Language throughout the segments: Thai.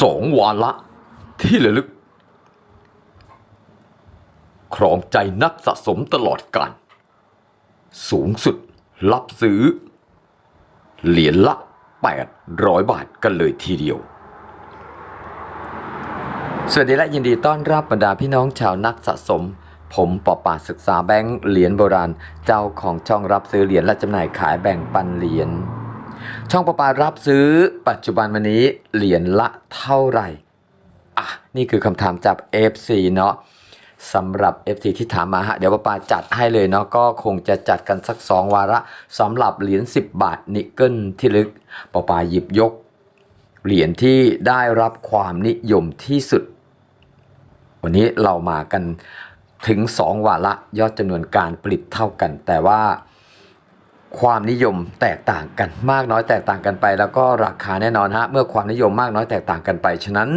สองวาระที่ระลึก ครองใจนักสะสมตลอดกาลสูงสุดรับซื้อ เหรียญละ 800 บาทกันเลยทีเดียว สวัสดีและยินดีต้อนรับบรรดาพี่น้องชาวนักสะสม ผมปอปาศึกษาแบงค์เหรียญโบราณ เจ้าของช่องรับซื้อเหรียญและจำหน่ายขายแบ่งปันเหรียญ ช่องปอปารับซื้อปัจจุบันวันนี้เหรียญละเท่าไหร่อะนี่คือคำถามจาก FC เนาะสำหรับ FC ที่ถามมาฮะเดี๋ยวปอปาจัดให้เลยเนาะก็คงจะจัดกันสัก 2 วาระสำหรับเหรียญ10 บาทนิกเกิลที่ลึกปอปาหยิบยก เหรียญที่ได้รับความนิยมที่สุด วันนี้เรามากันถึง 2 วาระยอดจำนวนการผลิตเท่ากัน แต่ว่า ความนิยมแตกต่างกันมากน้อยแตกต่างกันไป แล้วก็ราคาแน่นอนฮะเมื่อความนิยมมากน้อยแตกต่างกันไป ฉะนั้น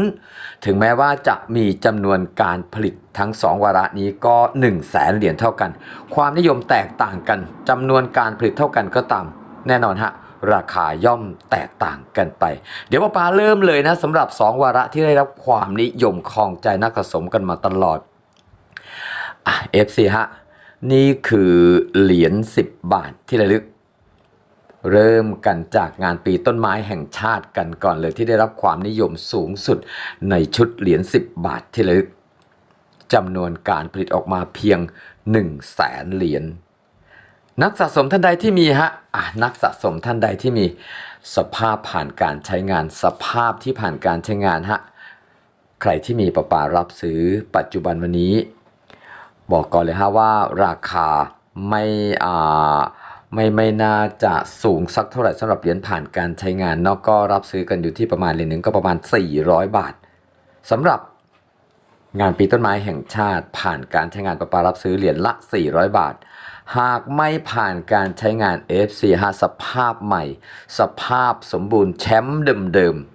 ถึงแม้ว่าจะมีจำนวนการผลิตทั้ง 2 วาระนี้ก็1 0 0 0 0แสนเหรียญเท่ากัน ความนิยมแตกต่างกันจำนวนการผลิตเท่ากันก็ตามแน่นอนฮะราคาย่อมแตกต่างกันไป เดี๋ยวป้าปาเริ่มเลยนะสำหรับ 2 วาระที่ได้รับความนิยมครองใจนักสะสมกันมาตลอดอะ FC ฮะ นี่คือเหรียญ10 บาทที่ระลึก เริ่มกันจากงานปีต้นไม้แห่งชาติกันก่อนเลยที่ได้รับความนิยมสูงสุดในชุดเหรียญ10 บาทที่ระลึกจำนวนการผลิตออกมาเพียง1 0 0 0 0แสนเหรียญนักสะสมท่านใดที่มีฮะอะนักสะสมท่านใดที่มีสภาพผ่านการใช้งานสภาพที่ผ่านการใช้งานฮะใครที่มีประปารับซื้อปัจจุบันวันนี้ บอกก่อนเลยฮะว่าราคาไม่อ่าไม่ไม่น่าจะสูงสักเท่าไหร่สำหรับเหรียญผ่านการใช้งานเนอกก็รับซื้อกันอยู่ที่ประมาณเหรียญหนึ่งก็ประมาณ 400 บาทสำหรับงานปีต้นไม้แห่งชาติผ่านการใช้งานประปารับซื้อเหรียญละ 400 บาท หากไม่ผ่านการใช้งาน FC ฮะสภาพใหม่ สภาพสมบูรณ์แชมป์เดิมๆ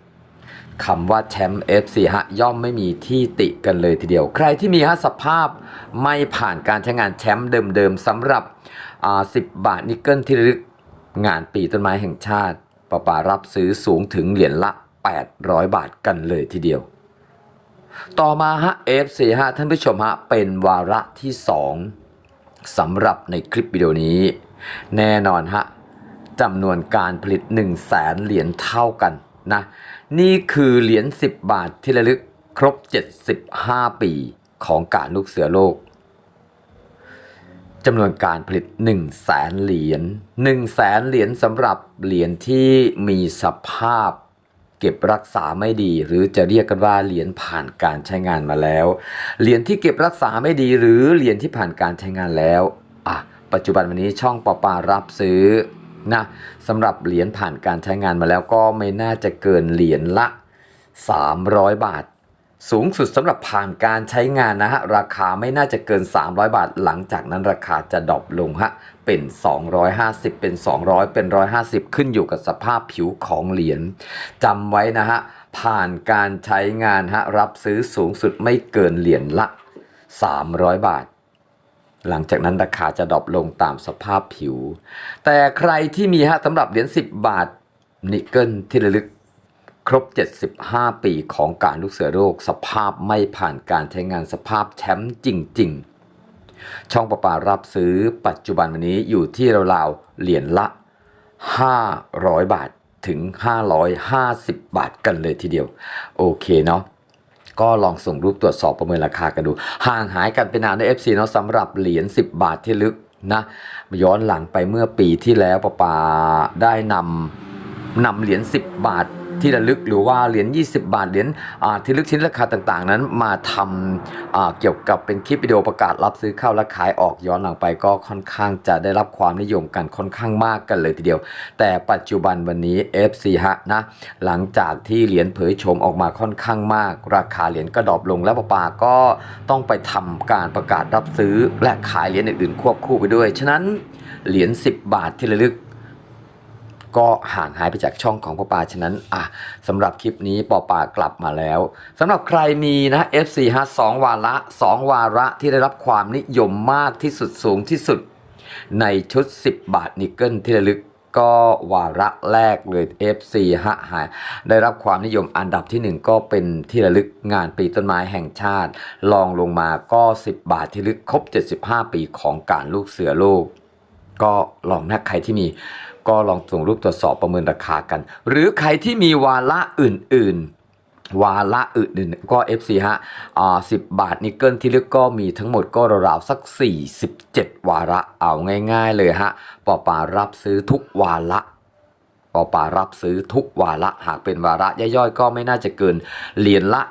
คำว่าแชมป์ FC ฮะย่อมไม่มีที่ติกันเลยทีเดียว ใครที่มีฮะสภาพไม่ผ่านการใช้งานแชมป์เดิมๆสำหรับ 10 บาทนิกเกิลที่ระลึกงานปีต้นไม้แห่งชาติปะปารับซื้อสูงถึงเหรียญละ 800 บาทกันเลยทีเดียว ต่อมาฮะ FC ฮะท่านผู้ชมฮะเป็นวาระที่ 2สำหรับในคลิปวิดีโอนี้ แน่นอนฮะจำนวนการผลิต 1 0 0 0 0แสนเหรียญเท่ากัน นะนี่คือเหรียญ 10 บาทที่ระลึกครบ 75 ปีของการลูกเสือโลกจำนวนการผลิต1 0 0 0 0แสนเหรียญ1 0 0 0 0แสนเหรียญสำหรับเหรียญที่มีสภาพเก็บรักษาไม่ดี หรือจะเรียกกันว่าเหรียญผ่านการใช้งานมาแล้ว เหรียญที่เก็บรักษาไม่ดี หรือเหรียญที่ผ่านการใช้งานแล้วอะปัจจุบันวันนี้ช่องปอปารับซื้อ นะสำหรับเหรียญผ่านการใช้งานมาแล้วก็ไม่น่าจะเกินเหรียญละ 300 บาท สูงสุดสำหรับผ่านการใช้งานนะฮะราคาไม่น่าจะเกิน 300 บาท หลังจากนั้นราคาจะดรอปลงฮะเป็น 250 เป็น 200 เป็น 150 ขึ้นอยู่กับสภาพผิวของเหรียญจำไว้นะฮะผ่านการใช้งานฮะรับซื้อสูงสุดไม่เกินเหรียญละ 300 บาท หลังจากนั้นราคาจะดรอปลงตามสภาพผิว แต่ใครที่มีฮะสำหรับเหรียญ10 บาท นิกเกิลที่ระลึกครบ 75 ปีของการลูกเสือโลกสภาพไม่ผ่านการใช้งานสภาพแชมป์จริง ๆ ช่องประปารับซื้อปัจจุบันวันนี้อยู่ที่ราวๆเหรียญละ 500 บาทถึง 550 บาทกันเลยทีเดียว โอเคเนาะ ก็ลองส่งรูปตรวจสอบประเมินราคากันดู ห่างหายกันไปนานใน FC เนาะสำหรับเหรียญ10 บาทที่ลึกนะย้อนหลังไปเมื่อปีที่แล้วปะปาได้นำนำเหรียญ10 บาท ที่ระลึกหรือว่าเหรียญ20 บาทเหรียญที่ลึกชิ้นราคาต่างๆ นั้นมาทำเกี่ยวกับเป็นคลิปวิดีโอประกาศรับซื้อเข้าและขายออกย้อนหลังไปก็ค่อนข้างจะได้รับความนิยมกันค่อนข้างมากกันเลยทีเดียว แต่ปัจจุบันวันนี้ FC ฮะนะหลังจากที่เหรียญเผยโฉมออกมาค่อนข้างมาก ราคาเหรียญก็ดรอปลงแล้วปะปาก็ต้องไปทำการประกาศรับซื้อและขายเหรียญอื่นๆควบคู่ไปด้วย ฉะนั้นเหรียญ10 บาทที่ระลึก ก็ห่างหายไปจากช่องของปอปาฉะนั้นอะสำหรับคลิปนี้ปอปากลับมาแล้วสำหรับใครมีนะ FC ฮะสองวาระสองวาระที่ได้รับความนิยมมากที่สุดสูงที่สุด ในชุด 10 บาทนิกเกิลที่ระลึกก็วาระแรกเลย FC ฮะหายได้รับความนิยมอันดับที่หนึ่งก็เป็นที่ระลึกงานปีต้นไม้แห่งชาติลองลงมาก็ 10 บาทที่ระลึกครบ 75 ปีของการลูกเสือโลก ก็ลองนะใครที่มีก็ลองส่งรูปตรวจสอบประเมินราคากัน หรือใครที่มีวาระอื่น ๆวาระอื่นๆก็ FC ฮะอ่า10บาทนิกเกิลที่ลึกก็มีทั้งหมดก็ราวๆสัก 47 วาระเอาง่าย ๆ เลยฮะปอปารับซื้อทุกวาระปอปารับซื้อทุกวาระหากเป็นวาระย่อยๆ ก็ไม่น่าจะเกินเหรียญละ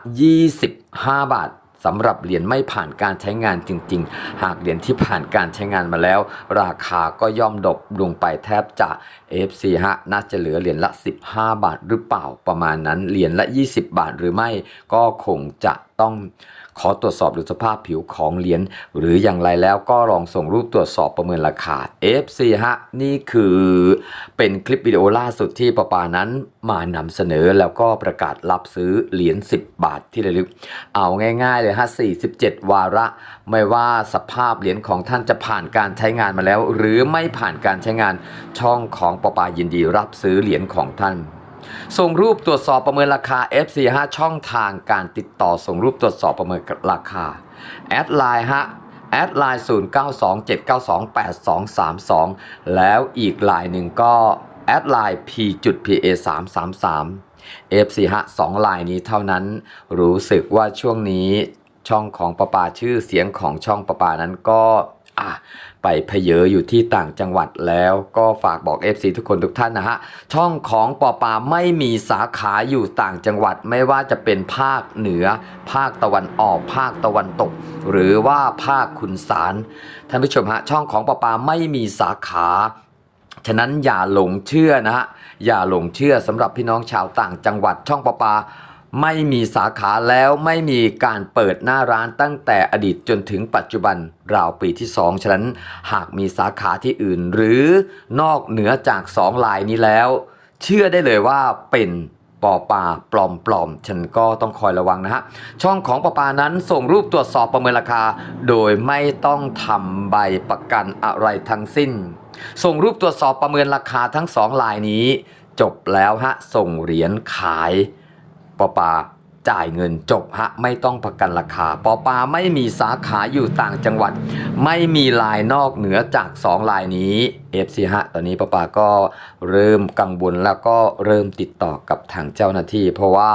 25 บาท สำหรับเหรียญไม่ผ่านการใช้งานจริง ๆ หากเหรียญที่ผ่านการใช้งานมาแล้ว ราคาก็ย่อมดบลงไปแทบจะ FC ฮะน่าจะเหลือเหรียญละ 15 บาทหรือเปล่าประมาณนั้นเหรียญละ 20 บาทหรือไม่ก็คงจะ ต้องขอตรวจสอบดูสภาพผิวของเหรียญหรืออย่างไรแล้วก็ลองส่งรูปตรวจสอบประเมินราคา FC ฮะ นี่คือเป็นคลิปวิดีโอล่าสุดที่ปปานั้นมานำเสนอแล้วก็ประกาศรับซื้อเหรียญ10 บาทที่ระลึก เอาง่ายๆเลยฮะ 47 วาระ ไม่ว่าสภาพเหรียญของท่านจะผ่านการใช้งานมาแล้ว หรือไม่ผ่านการใช้งานช่องของปปายินดีรับซื้อเหรียญของท่าน ส่งรูปตรวจสอบประเมินราคา FC5 ช่องทางการติดต่อส่งรูปตรวจสอบประเมินราคาแอดไลน์ฮะแอดไลน์0927928232 แล้วอีกไลน์หนึ่งก็แอดไลน์ p.pa333 FC ฮะสองไลน์นี้เท่านั้น รู้สึกว่าช่วงนี้ช่องของประปาชื่อเสียงของช่องประปานั้นก็อะ ไปเพเยออยู่ที่ต่างจังหวัดแล้วก็ฝากบอก FC ทุกคนทุกท่านนะฮะ ช่องของปอปาไม่มีสาขาอยู่ต่างจังหวัดไม่ว่าจะเป็นภาคเหนือ ภาคตะวันออก ภาคตะวันตก หรือว่าภาคคุนสารท่านผู้ชมฮะช่องของปอปาไม่มีสาขาฉะนั้นอย่าหลงเชื่อนะฮะอย่าหลงเชื่อสำหรับพี่น้องชาวต่างจังหวัดช่องประปา ไม่มีสาขาแล้วไม่มีการเปิดหน้าร้านตั้งแต่อดีตจนถึงปัจจุบันราวปีที่ 2 ฉะนั้นหากมีสาขาที่อื่น หรือนอกเหนือจาก 2 ลายนี้แล้ว เชื่อได้เลยว่าเป็นปอปาปลอมปลอมๆฉันก็ต้องคอยระวังนะฮะ ช่องของปอปานั้นส่งรูปตรวจสอบประเมินราคา โดยไม่ต้องทำใบประกันอะไรทั้งสิ้น ส่งรูปตรวจสอบประเมินราคาทั้งสองลายนี้ จบแล้วฮะ ส่งเหรียญขาย ปอปาจ่ายเงินจบฮะไม่ต้องประกันราคาปอปาไม่มีสาขาอยู่ต่างจังหวัด ไม่มีลายนอกเหนือจาก 2 ลายนี้ FC ฮะตอนนี้ปอปาก็เริ่มกังวลแล้วก็เริ่มติดต่อกับทางเจ้าหน้าที่ เพราะว่า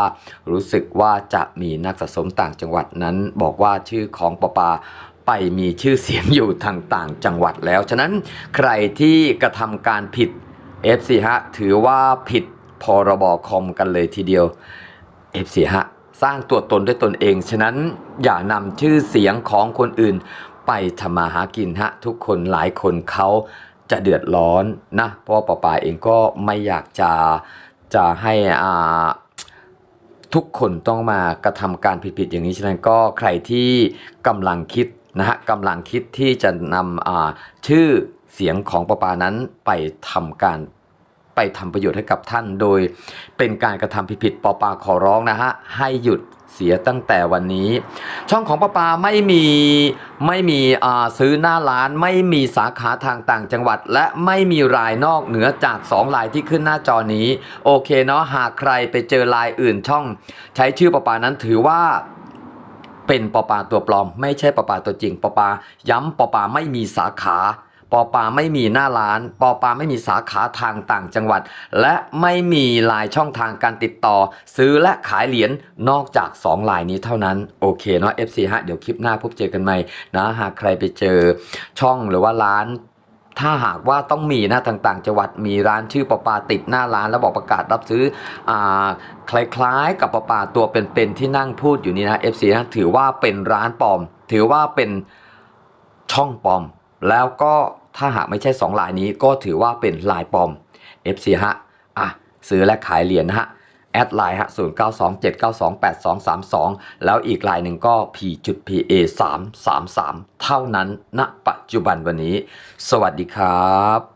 รู้สึกว่าจะมีนักสะสมต่างจังหวัดนั้น บอกว่าชื่อของปอปาไปมีชื่อเสียงอยู่ทางต่างจังหวัดแล้ว ฉะนั้นใครที่กระทำการผิด FC ฮะถือว่าผิดพรบคอมกันเลยทีเดียว FC ฮะสร้างตัวตนด้วยตนเอง ฉะนั้นอย่านำชื่อเสียงของคนอื่น ไปทำมาหากินฮะ ทุกคนหลายคนเขาจะเดือดร้อนนะ เพราะว่าป้าปาเองก็ไม่อยากจะจะให้อ่าทุกคนต้องมากระทำการผิดๆอย่างนี้ฉะนั้นก็ใครที่กำลังคิดนะฮะกำลังคิดที่จะนำอ่าชื่อเสียงของประปานั้นไปทำการ ไปทำประโยชน์ให้กับท่าน โดยเป็นการกระทำผิดๆปอปาขอร้องนะฮะ ให้หยุดเสียตั้งแต่วันนี้ ช่องของปอปาไม่มีไม่มีซื้อหน้าร้าน ไม่มีสาขาทางต่างจังหวัด และไม่มีรายนอกเหนือจาก2ลายที่ขึ้นหน้าจอนี้ โอเคเนาะหากใครไปเจอลายอื่นช่อง ใช้ชื่อปอปานั้นถือว่าเป็นปอปาตัวปลอม ไม่ใช่ปอปาตัวจริงปอปาย้ำปอปาไม่มีสาขา ปอปาไม่มีหน้าร้าน ปอปาไม่มีสาขาทางต่างจังหวัด และไม่มีลายช่องทางการติดต่อ ซื้อและขายเหรียญนอกจาก 2 ลายนี้เท่านั้น โอเคเนาะ FC ฮะ เดี๋ยวคลิปหน้าพบเจอกันใหม่นะหากใครไปเจอช่องหรือว่าร้านถ้าหากว่าต้องมีนะต่างๆจังหวัดมีร้านชื่อปอปาติดหน้าร้านแล้วบอกประกาศรับซื้ออ่าคล้ายๆ กับปอปาตัวเป็นๆที่นั่งพูดอยู่นี่นะ FC นะถือว่าเป็นร้านปลอม ถือว่าเป็นช่องปลอม แล้วก็ ถ้าหากไม่ใช่ 2 ลายนี้ก็ถือว่าเป็นลายปลอม FC ฮะอะซื้อและขายเหรียญนะฮะแอดไลน์ฮะ0927928232แล้วอีกลายหนึ่งก็ p.pa333 เท่านั้นณปัจจุบันวันนี้ สวัสดีครับ